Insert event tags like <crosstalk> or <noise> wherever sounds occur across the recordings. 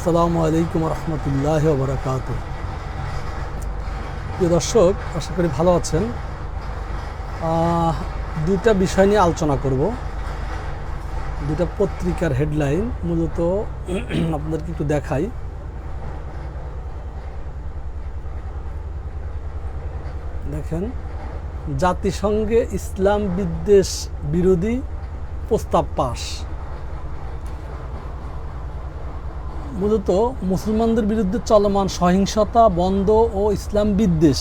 আসসালামু আলাইকুম রহমতুল্লাহ বরকাত দর্শক, আশা করি ভালো আছেন। দুইটা বিষয় নিয়ে আলোচনা করব। দুটা পত্রিকার হেডলাইন, মূলত <clears throat> আপনাদেরকে একটু দেখাই। দেখেন, জাতিসংঘে ইসলাম বিদ্বেষ বিরোধী প্রস্তাব পাশ মূলত মুসলমানদের বিরুদ্ধে চলমান সহিংসতা, বন্ধ ও ইসলাম বিদ্বেষ,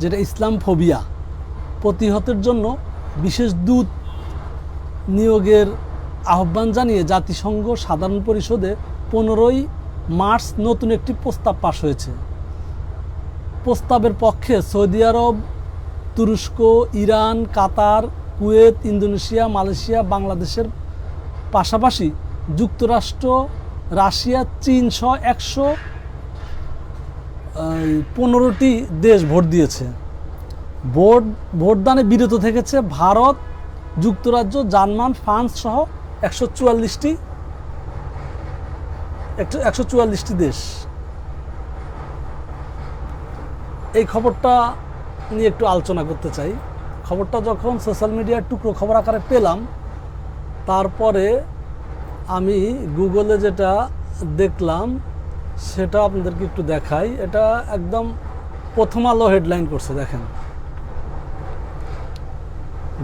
যেটা ইসলাম ফোবিয়া, প্রতিহতের জন্য বিশেষ দূত নিয়োগের আহ্বান জানিয়ে জাতিসংঘ সাধারণ পরিষদে পনেরোই মার্চ নতুন একটি প্রস্তাব পাশ হয়েছে। প্রস্তাবের পক্ষে সৌদি আরব, তুরস্ক, Iran, Qatar, Kuwait, Indonesia, Malaysia, বাংলাদেশের পাশাপাশি যুক্তরাষ্ট্র রাশিয়া, চীন সহ একশো পনেরোটি দেশ ভোট দিয়েছে। ভোট, ভোটদানে বিরত থেকেছে ভারত, যুক্তরাজ্য, জার্মান, ফ্রান্স সহ একশো চুয়াল্লিশটি একশো চুয়াল্লিশটি দেশ। এই খবরটা নিয়ে একটু আলোচনা করতে চাই। খবরটা যখন সোশ্যাল মিডিয়ার টুকরো খবর আকারে পেলাম, তারপরে আমি গুগলে যেটা দেখলাম, সেটা আপনাদেরকে একটু দেখাই। এটা একদম প্রথম আলো হেডলাইন করছে, দেখেন।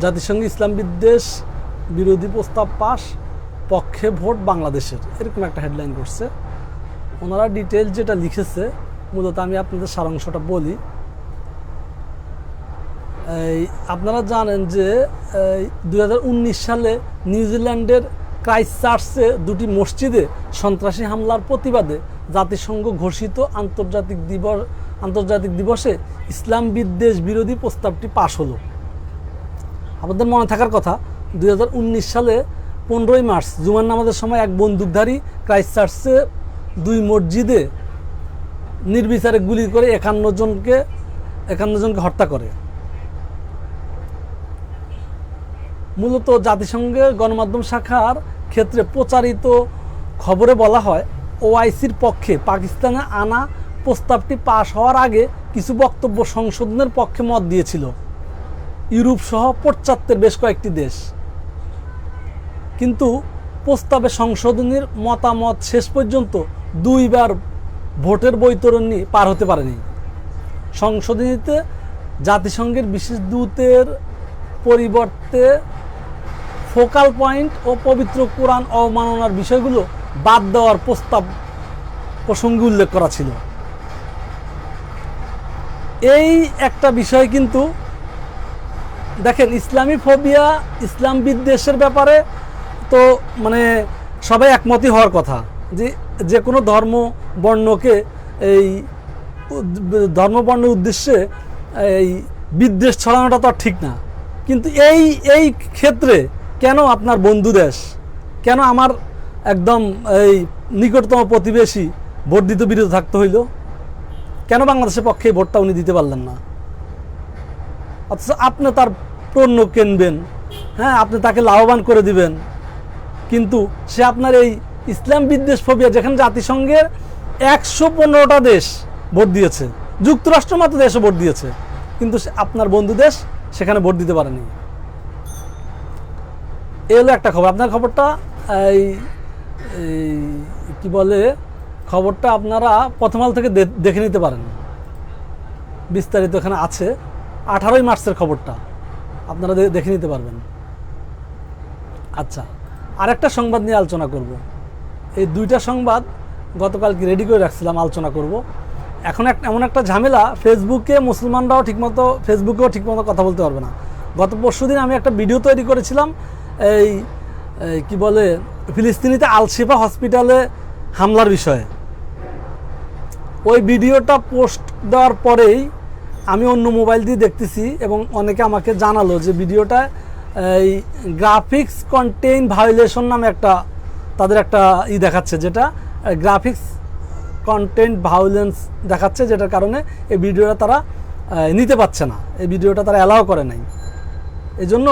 জাতিসংঘ ইসলাম বিদ্বেষ বিরোধী প্রস্তাব পাশ পক্ষে ভোট বাংলাদেশের। এরকম একটা হেডলাইন করছে। ওনারা ডিটেল যেটা লিখেছে, মূলত আমি আপনাদের সারাংশটা বলি। এই, আপনারা জানেন যে দু হাজার উনিশ সালে নিউজিল্যান্ডের ক্রাইস্ট চার্চে দুটি মসজিদে সন্ত্রাসী হামলার প্রতিবাদে জাতিসংঘ ঘোষিত আন্তর্জাতিক দিবস, আন্তর্জাতিক দিবসে ইসলাম বিদ্বেষ বিরোধী প্রস্তাবটি পাশ হলো। আমাদের মনে থাকার কথা, দুই হাজার উনিশ সালে পনেরোই মার্চ জুমান নামাজের সময় এক বন্দুকধারী ক্রাইস্ট চার্চে দুই মসজিদে নির্বিচারে গুলি করে একান্ন জনকে একান্ন জনকে হত্যা করে। মূলত জাতিসংঘের গণমাধ্যম শাখার ক্ষেত্রে প্রচারিত খবরে বলা হয়, ওআইসির পক্ষে পাকিস্তানে আনা প্রস্তাবটি পাশ হওয়ার আগে কিছু বক্তব্য সংশোধনের পক্ষে মত দিয়েছিল। ইউরোপ সহ পশ্চাত্যের বেশ কয়েকটি দেশ। কিন্তু প্রস্তাবে সংশোধনীর মতামত শেষ পর্যন্ত দুইবার ভোটের বৈতরণী পার হতে পারেনি। সংশোধনীতে জাতিসংঘের বিশেষ দূতের পরিবর্তে ফোকাল পয়েন্ট ও পবিত্র কোরআন অবমাননার বিষয়গুলো বাদ দেওয়ার প্রস্তাব প্রসঙ্গে উল্লেখ করা ছিল। এই একটা বিষয় কিন্তু, দেখেন, ইসলামী ফোবিয়া, ইসলাম বিদ্বেষের ব্যাপারে তো মানে সবাই একমতই হওয়ার কথা যে যে কোনো ধর্ম বর্ণকে এই ধর্ম বর্ণের উদ্দেশ্যে এই বিদ্বেষ ছড়ানোটা তো ঠিক না। কিন্তু এই এই ক্ষেত্রে কেন আপনার বন্ধু দেশ? কেন আমার একদম এই নিকটতম প্রতিবেশী ভোট দিতে বিরত থাকতে হইল? কেন বাংলাদেশের পক্ষে ভোটটা উনি দিতে পারলেন না? অথচ আপনি তার পণ্য কিনবেন হ্যাঁ আপনি তাকে লাভবান করে দিবেন, কিন্তু সে আপনার এই ইসলাম বিদ্বেষ ফোবিয়া যেখানে জাতিসংঘের একশো পনেরোটা দেশ ভোট দিয়েছে, যুক্তরাষ্ট্র মাত্র দেশে ভোট দিয়েছে, কিন্তু আপনার বন্ধু দেশ সেখানে ভোট দিতে পারেনি। এই হলো একটা খবর। আপনার খবরটা, এই এই, কি বলে, খবরটা আপনারা প্রথম আলো থেকে দেখে নিতে পারেন। বিস্তারিত এখানে আছে। আঠারোই মার্চের খবরটা আপনারা দেখে নিতে পারবেন। আচ্ছা আরেকটা সংবাদ নিয়ে আলোচনা করব। এই দুইটা সংবাদ গতকালকে রেডি করে রাখছিলাম, আলোচনা করব। এখন এক এমন একটা ঝামেলা ফেসবুকে মুসলমানরাও ঠিকমতো ফেসবুকেও ঠিকমতো কথা বলতে পারবে না। গত পরশু দিন আমি একটা ভিডিও তৈরি করেছিলাম এই কি বলে, ফিলিস্তিনিতে আলশিফা হসপিটালে হামলার বিষয়ে। ওই ভিডিওটা পোস্ট দেওয়ার পরেই আমি অন্য মোবাইল দিয়ে দেখতেছি এবং অনেকে আমাকে জানালো যে ভিডিওটা, এই গ্রাফিক্স কন্টেইন ভায়োলেশন নামে একটা, তাদের একটা ই দেখাচ্ছে যেটা গ্রাফিক্স কন্টেন্ট ভায়োলেন্স দেখাচ্ছে যেটার কারণে এই ভিডিওটা তারা নিতে পারছে না। এই ভিডিওটা তারা অ্যালাও করে নাই। এই জন্য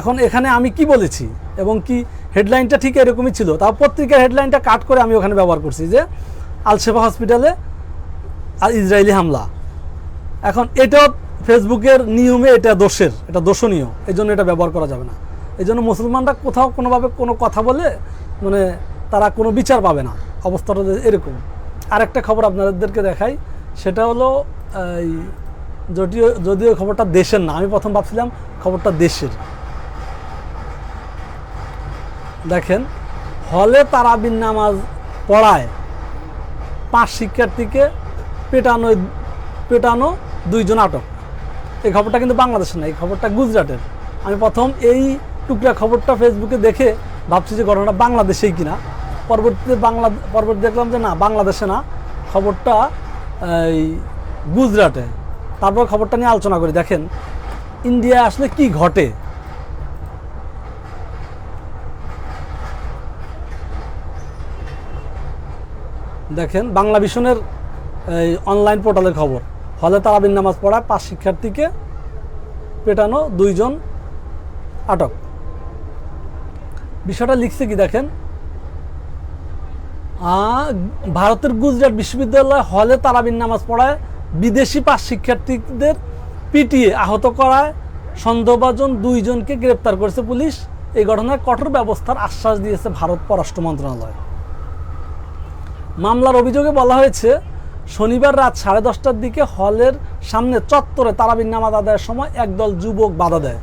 এখন এখানে আমি কি বলেছি এবং কি হেডলাইনটা ঠিক এরকমই ছিল, তাও পত্রিকার হেডলাইনটা কাট করে আমি ওখানে ব্যবহার করছি যে আলশেফা হসপিটালে আর ইসরায়েলি হামলা। এখন এটাও ফেসবুকের নিয়মে এটা দোষের, এটা দোষণীয় এই জন্য এটা ব্যবহার করা যাবে না। এই জন্য মুসলমানরা কোথাও কোনোভাবে কোনো কথা বলে মানে তারা কোনো বিচার পাবে না। অবস্থাটা এরকম। আরেকটা খবর আপনাদেরকে দেখাই, সেটা হলো, এই, যদিও যদিও খবরটা দেশের না, আমি প্রথম ভাবছিলাম খবরটা দেশের। দেখেন, হলে তারাবিন নামাজ পড়ায়। পাঁচ শিক্ষার্থীকে পেটানো পেটানো দুইজন আটক। এই খবরটা কিন্তু বাংলাদেশের না, এই খবরটা গুজরাটের। আমি প্রথম এই টুকরা খবরটা ফেসবুকে দেখে ভাবছি যে ঘটনাটা বাংলাদেশেই কিনা। পরবর্তীতে বাংলা, পরবর্তী দেখলাম যে না, বাংলাদেশে না, খবরটা এই গুজরাটে। তারপর খবরটা নিয়ে আলোচনা করি। দেখেন ইন্ডিয়া আসলে কি ঘটে? দেখেন, বাংলা ভিশনের এই অনলাইন পোর্টালের খবর। হলে তারাবিন নামাজ পড়ায় পাঁচ শিক্ষার্থীকে পেটানো দুইজন আটক। বিষয়টা লিখছে কি দেখেন? ভারতের গুজরাট বিশ্ববিদ্যালয় হলে তারাবিন নামাজ পড়ায় বিদেশি পাঁচ শিক্ষার্থীদের পিটিয়ে আহত করায় সন্দেহভাজন দুইজনকে গ্রেপ্তার করেছে পুলিশ। এই ঘটনায় কঠোর ব্যবস্থার আশ্বাস দিয়েছে ভারত পররাষ্ট্র মন্ত্রণালয়। মামলার অভিযোগে বলা হয়েছে, শনিবার রাত সাড়ে দশটার দিকে হলের সামনে চত্বরে তারাবিন নামাজ আদায়ের সময় একদল যুবক বাধা দেয়।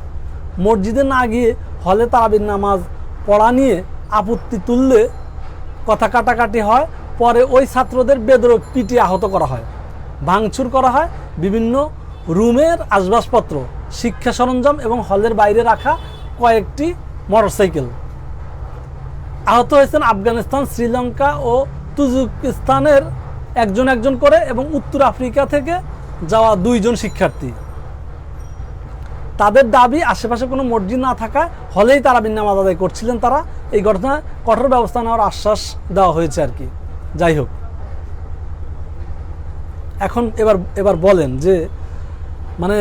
মসজিদে না গিয়ে হলে তারাবিন নামাজ পড়া নিয়ে আপত্তি তুললে কথা কাটাকাটি হয়, পরে ওই ছাত্রদের বেদরক পিটিয়ে আহত করা হয়। ভাঙচুর করা হয় বিভিন্ন রুমের আসবাবপত্র, শিক্ষা সরঞ্জাম এবং হলের বাইরে রাখা কয়েকটি মোটরসাইকেল। আহত হয়েছেন আফগানিস্তান, শ্রীলঙ্কা ও তুজুকিস্তানের একজন একজন করে এবং উত্তর আফ্রিকা থেকে যাওয়া দুইজন শিক্ষার্থী। তাদের দাবি, আশেপাশে কোনো মসজিদ না থাকায় হলেই তারা বিনামাজ আদায় করছিলেন তারা। এই ঘটনায় কঠোর ব্যবস্থা নেওয়ার আশ্বাস দেওয়া হয়েছে আর কি। যাই হোক। এখন এবার এবার বলেন যে মানে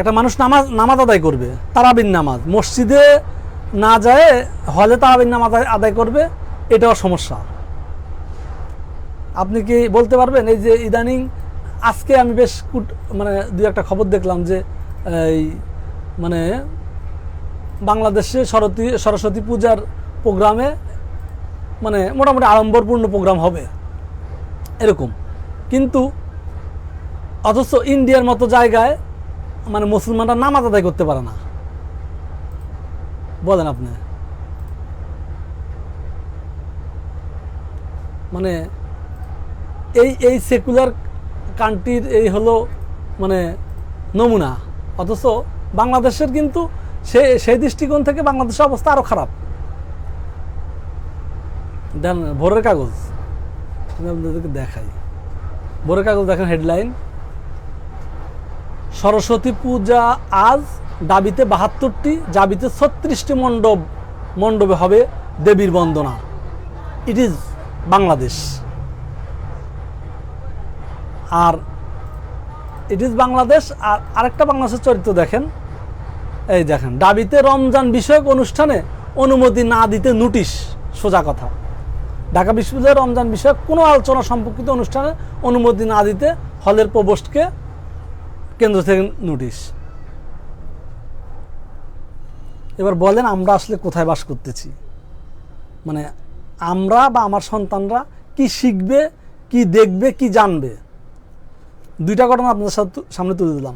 একটা মানুষ নামাজ নামাজ আদায় করবে তারাবিন নামাজ মসজিদে না যায় হলে তারাবিন নামাজ আদায় করবে, এটাও সমস্যা। আপনি কি বলতে পারবেন? এই যে ইদানিং আজকে আমি বেশ কুট মানে দু একটা খবর দেখলাম যে, এই মানে বাংলাদেশে সরস্বতী সরস্বতী পূজার প্রোগ্রামে মানে মোটামুটি আড়ম্বরপূর্ণ প্রোগ্রাম হবে। এরকম। কিন্তু অথচ ইন্ডিয়ার মতো জায়গায় মানে মুসলমানরা নামাজ আদায় করতে পারে না। বলেন আপনি। মানে এই এই সেকুলার কান্ট্রির এই হলো মানে নমুনা। অথচ বাংলাদেশের কিন্তু সে, সেই দৃষ্টিকোণ থেকে বাংলাদেশের অবস্থা আরও খারাপ। দেন ভোরের কাগজ। আমি আপনাদেরকে দেখাই। ভোরের কাগজ দেখেন হেডলাইন সরস্বতী পূজা আজ দাবিতে বাহাত্তরটি জাবিতে ছত্রিশটি মণ্ডপ, মণ্ডপে হবে দেবীর বন্দনা। ইট ইজ বাংলাদেশ আর ইট ইজ বাংলাদেশ আর আরেকটা বাংলাদেশের চরিত্র দেখেন। এই দেখেন দাবিতে রমজান বিষয়ক অনুষ্ঠানে অনুমতি না দিতে নোটিশ সোজা কথা। ঢাকা বিশ্ববিদ্যালয়ের রমজান বিষয়ক কোনো আলোচনা সম্পর্কিত অনুষ্ঠানে অনুমতি না দিতে হলের প্রবোস্টকে কেন্দ্র থেকে নোটিশ এবার বলেন আমরা আসলে কোথায় বাস করতেছি। মানে আমরা বা আমার সন্তানরা কি শিখবে, কি দেখবে, কি জানবে? দুইটা ঘটনা আপনাদের সাথে- সামনে তুলে দিলাম।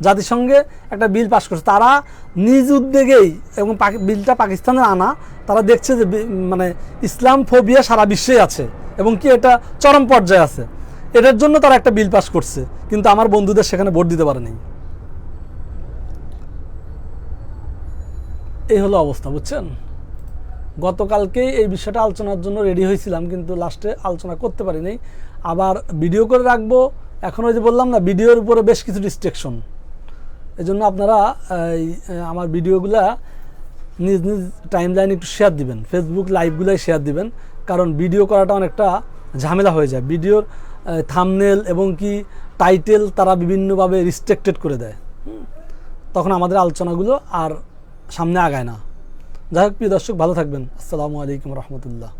জাতিসংঘে একটা বিল পাশ করছে। তারা নিজ উদ্যোগেই এবং বিলটা পাকিস্তানের আনা, তারা দেখছে যে মানে ইসলাম ফোবিয়া সারা বিশ্বেই আছে এবং কি এটা চরম পর্যায়ে আছে। এটার জন্য তারা একটা বিল পাশ করছে, কিন্তু আমার বন্ধুদের সেখানে ভোট দিতে পারেনি। এই হলো অবস্থা, বুঝছেন? গতকালকেই এই বিষয়টা আলোচনার জন্য রেডি হয়েছিলাম, কিন্তু লাস্টে আলোচনা করতে পারিনি। আবার ভিডিও করে রাখব। এখন ওই যে বললাম না, ভিডিওর উপরে বেশ কিছু রিস্ট্রিকশন এই জন্য আপনারা আমার ভিডিওগুলা নিজ নিজ টাইম লাইনে একটু শেয়ার দিবেন। ফেসবুক লাইভগুলাই শেয়ার দিবেন। কারণ ভিডিও করাটা অনেকটা ঝামেলা হয়ে যায়। ভিডিওর থামনেল এবং কি টাইটেল তারা বিভিন্নভাবে রিস্ট্রিক্টেড করে দেয়। তখন আমাদের আলোচনাগুলো আর সামনে আগায় না। যাই হোক, প্রিয় দর্শক, ভালো থাকবেন। আসসালামু আলাইকুম রহমতুল্লাহ।